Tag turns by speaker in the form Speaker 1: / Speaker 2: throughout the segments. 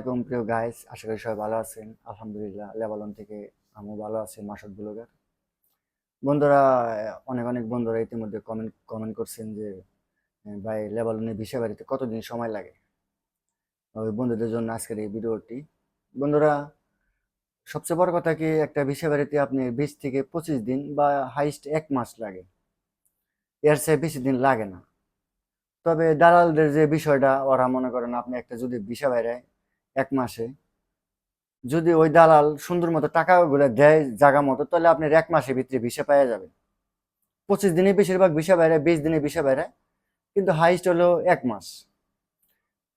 Speaker 1: আসসালামাইকুম প্রিয় গাইস আশা করি সবাই ভালো আছেন। আলহামদুলিল্লাহ লেবালন থেকে আমিও ভালো আছি, মাসুদ ব্লগার। বন্ধুরা, অনেক অনেক বন্ধুরা ইতিমধ্যে কমেন্ট কমেন্ট করছেন যে ভাই লেবালনের ভিসা বাড়িতে কতদিন সময় লাগে? ওই বন্ধুদের জন্য আজকের এই ভিডিওটি। বন্ধুরা, সবচেয়ে বড় কথা কি, একটা ভিসা বাড়িতে আপনি বিশ থেকে পঁচিশ দিন বা হাইস্ট এক মাস লাগে। এর চেয়ে বেশি দিন লাগে না। তবে দালালদের যে বিষয়টা, ওরা মনে করেন আপনি একটা যদি ভিসা বাইরে এক মাসে। যদি ওই দালাল সুন্দর মতো টাকাগুলো দেয় জায়গা মতো, তাহলে আপনার এক মাসের ভিতরে ভিসা পাওয়া যাবে। পঁচিশ দিনে বেশিরভাগ ভিসা বাইরে, বিশ দিনে ভিসা বাইরে, কিন্তু হাইস্ট হলো এক মাস।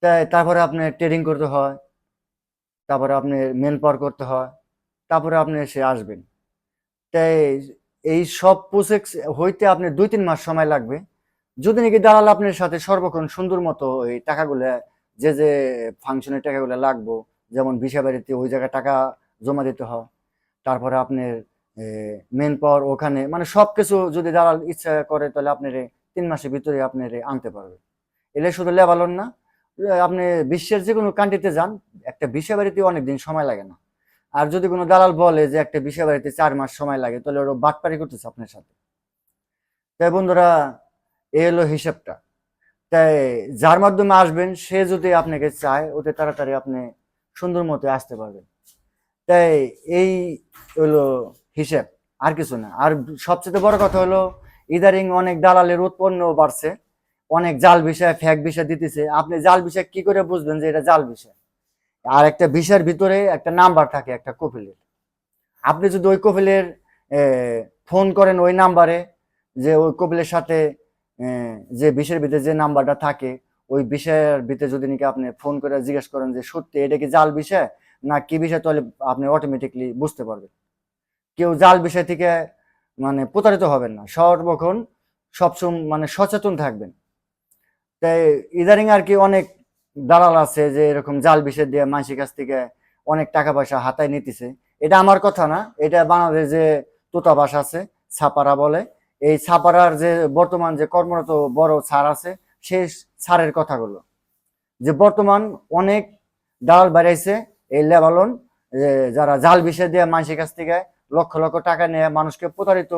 Speaker 1: তাই তারপরে আপনার ট্রেডিং করতে হয়, তারপরে আপনি মেন পাওয়ার করতে হয়, তারপরে আপনি সে আসবেন। তাই এই সব প্রসেস হইতে আপনি দুই তিন মাস সময় লাগবে। যদি নাকি দালাল আপনার সাথে সর্বক্ষণ সুন্দর মতো এই টাকাগুলো যে যে ফাংশনের টাকাগুলো লাগবো, যেমন ভিসা বাড়িতে ওই জায়গায় টাকা জমা দিতে হয়, তারপরে আপনার মেন পাওয়ার ওখানে মানে সব কিছু যদি দালাল ইচ্ছা করে তাহলে আপনার তিন মাসের ভিতরে আপনার আনতে পারবে এলে শুধু লেবালন না আপনি বিশ্বের যে কোনো কান্ট্রিতে যান, একটা ভিসা বাড়িতে অনেক দিন সময় লাগে না। আর যদি কোনো দালাল বলে যে একটা ভিসা বাড়িতে চার মাস সময় লাগে, তাহলে ওরা বাটপারি করতেছে আপনার সাথে। তাই বন্ধুরা এ হলো হিসাবটা। তাই যার মাধ্যমে আসবেন, সে যদি আপনাকে চায় ওতে তাড়াতাড়ি আপনি সুন্দর মতো আসতে পারবেন। তাই এই হলো হিসেব, আর কিছু না। আর সবচেয়ে বড় কথা হলো ইদারিং অনেক দালালের উৎপন্ন বাড়ছে। অনেক জাল বিষয় ফ্যাক বিষয় দিতেছে। আপনি জাল বিষয় কি করে বুঝবেন যে এটা জাল বিষয়? আর একটা বিষয়ের ভিতরে একটা নাম্বার থাকে, একটা কপিলের। আপনি যদি ওই কপিলের ফোন করেন ওই নাম্বারে, যে ওই কপিলের সাথে যে বিষয়ের ভিতরে যে নাম্বারটা থাকে, ওই বিষয়ের ভিতরে যদি নাকি আপনি ফোন করে জিজ্ঞেস করেন যে, সত্যি এটা কি জাল বিষয়? না, কি বিষয়? তাহলে আপনি অটোমেটিকলি বুঝতে পারবেন। কেউ জাল বিষয় থেকে মানে প্রতারিত হবেন না। সর্বক্ষণ সবসময় মানে সচেতন থাকবেন। তাই ইদারিং আর কি অনেক দালাল আছে যে, এরকম জাল বিষয় দিয়ে মানুষের কাছ থেকে অনেক টাকা পয়সা হাতায় নিতেছে। এটা আমার কথা না, এটা বাংলাদেশ যে তোতাবাস আছে, ছাপারা বলে এই ছাপারার যে বর্তমান যে কর্মরত বড় ছাড় আছে সেই ছাড়ের কথাগুলো যে বর্তমান অনেক ডাল বাড়াইছে এই লেবালন যারা জাল বিষয় দিয়ে মানুষের কাছ থেকে লক্ষ লক্ষ টাকা নিয়ে মানুষকে প্রতারিত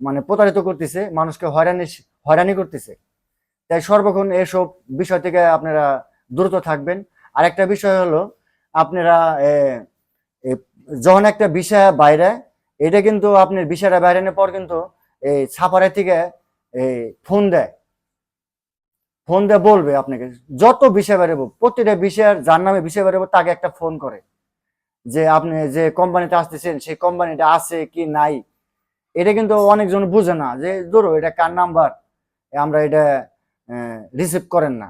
Speaker 1: মানে প্রতারিত করতেছে, মানুষকে হয়রানি হয়রানি করতেছে। তাই সর্বক্ষণ এসব বিষয় থেকে আপনারা দ্রুত থাকবেন। আর একটা বিষয় হলো, আপনারা যখন একটা বিষয় বাইরে, এটা কিন্তু আপনার বিষয়টা বাইরে নেওয়ার পর কিন্তু এই ছাপারের থেকে, এই ফোন দেয়। ফোন দিয়ে বলবে আপনাকে, যত বিষয় বেরোবো, প্রতিটা বিষয়ের, যার নামে বিষয় বেরোবো, তাকে একটা ফোন করে। যে আপনি যে কোম্পানিতে আসতেছেন, সেই কোম্পানিটা আছে কি নাই? এটা কিন্তু অনেকজন বুঝে না যে, ধরো এটা কার নাম্বার? আমরা এটা রিসিভ করেন না।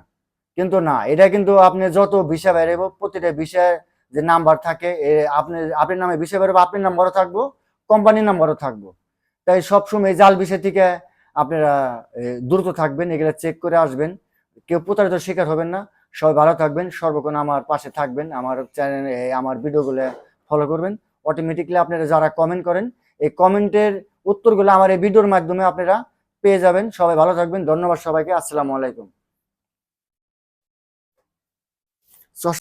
Speaker 1: কিন্তু না, এটা কিন্তু আপনি যত বিষয় বেরোবো, প্রতিটা বিষয়ে যে নাম্বার থাকে আপনি, আপনার নামে বিষয় বেরোবো, আপনার নাম্বারও থাকব, কোম্পানির নাম্বারও থাকব। তাই সবসময় জাল বিষয় থেকে আপনারা দ্রুত থাকবেন, এগুলো চেক করে আসবেন। কেউ প্রতারিত শিকার হবেন না। সবাই ভালো থাকবেন, সর্বক্ষণ আমার পাশে থাকবেন, আমার চ্যানেল আমার ভিডিওগুলো ফলো করবেন। অটোমেটিকলি আপনারা যারা কমেন্ট করেন, এই কমেন্টের উত্তরগুলো আমার এই ভিডিওর মাধ্যমে আপনারা পেয়ে যাবেন। সবাই ভালো থাকবেন, ধন্যবাদ সবাইকে, আসসালামু আলাইকুম।